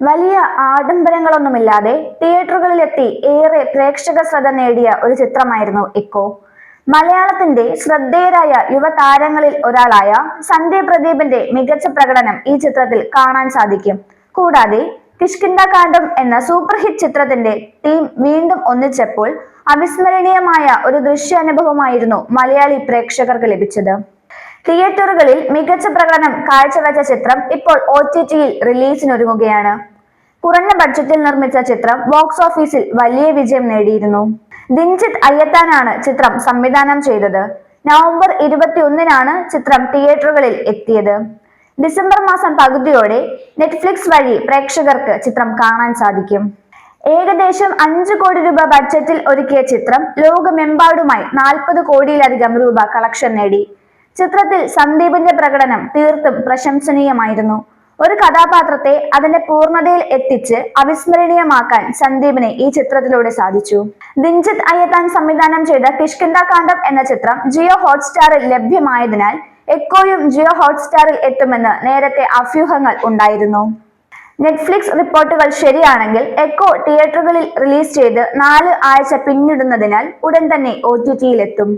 വലിയ ആഡംബരങ്ങളൊന്നുമില്ലാതെ തിയേറ്ററുകളിലെത്തി ഏറെ പ്രേക്ഷക ശ്രദ്ധ നേടിയ ഒരു ചിത്രമായിരുന്നു ഇക്കോ. മലയാളത്തിന്റെ ശ്രദ്ധേയരായ യുവതാരങ്ങളിൽ ഒരാളായ സന്ധ്യ പ്രദീപിന്റെ മികച്ച പ്രകടനം ഈ ചിത്രത്തിൽ കാണാൻ സാധിക്കും. കൂടാതെ കിഷ്കിന്ദ കാണ്ഡം എന്ന സൂപ്പർ ഹിറ്റ് ചിത്രത്തിന്റെ ടീം വീണ്ടും ഒന്നിച്ചപ്പോൾ അവിസ്മരണീയമായ ഒരു ദൃശ്യാനുഭവമായിരുന്നു മലയാളി പ്രേക്ഷകർക്ക് ലഭിച്ചത്. തിയേറ്ററുകളിൽ മികച്ച പ്രകടനം കാഴ്ചവെച്ച ചിത്രം ഇപ്പോൾ ഒ ടി ടിയിൽ റിലീസിനൊരുങ്ങുകയാണ്. കുറഞ്ഞ ബഡ്ജറ്റിൽ നിർമ്മിച്ച ചിത്രം ബോക്സ് ഓഫീസിൽ വലിയ വിജയം നേടിയിരുന്നു. ദിൻജിത് അയ്യത്താനാണ് ചിത്രം സംവിധാനം ചെയ്തത്. നവംബർ ഇരുപത്തിയൊന്നിനാണ് ചിത്രം തിയേറ്ററുകളിൽ എത്തിയത്. ഡിസംബർ മാസം പകുതിയോടെ നെറ്റ്ഫ്ലിക്സ് വഴി പ്രേക്ഷകർക്ക് ചിത്രം കാണാൻ സാധിക്കും. ഏകദേശം അഞ്ചു കോടി രൂപ ബഡ്ജറ്റിൽ ഒരുക്കിയ ചിത്രം ലോകമെമ്പാടുമായി നാൽപ്പത് കോടിയിലധികം രൂപ കളക്ഷൻ നേടി. ചിത്രത്തിൽ സന്ദീപിന്റെ പ്രകടനം തീർത്തും പ്രശംസനീയമായിരുന്നു. ഒരു കഥാപാത്രത്തെ അതിന്റെ പൂർണതയിൽ എത്തിച്ച് അവിസ്മരണീയമാക്കാൻ സന്ദീപിനെ ഈ ചിത്രത്തിലൂടെ സാധിച്ചു. ദിൻജിത് അയ്യത്താൻ സംവിധാനം ചെയ്ത കിഷ്കിന്ദ കാണ്ഡം എന്ന ചിത്രം ജിയോ ഹോട്ട്സ്റ്റാറിൽ ലഭ്യമായതിനാൽ എക്കോയും ജിയോ ഹോട്ട്സ്റ്റാറിൽ എത്തുമെന്ന് നേരത്തെ അഭ്യൂഹങ്ങൾ ഉണ്ടായിരുന്നു. നെറ്റ്ഫ്ലിക്സ് റിപ്പോർട്ടുകൾ ശരിയാണെങ്കിൽ എക്കോ തിയേറ്ററുകളിൽ റിലീസ് ചെയ്ത് നാല് ആഴ്ച പിന്നിടുന്നതിനാൽ ഉടൻ തന്നെ ഒ ടി ടിയിലെത്തും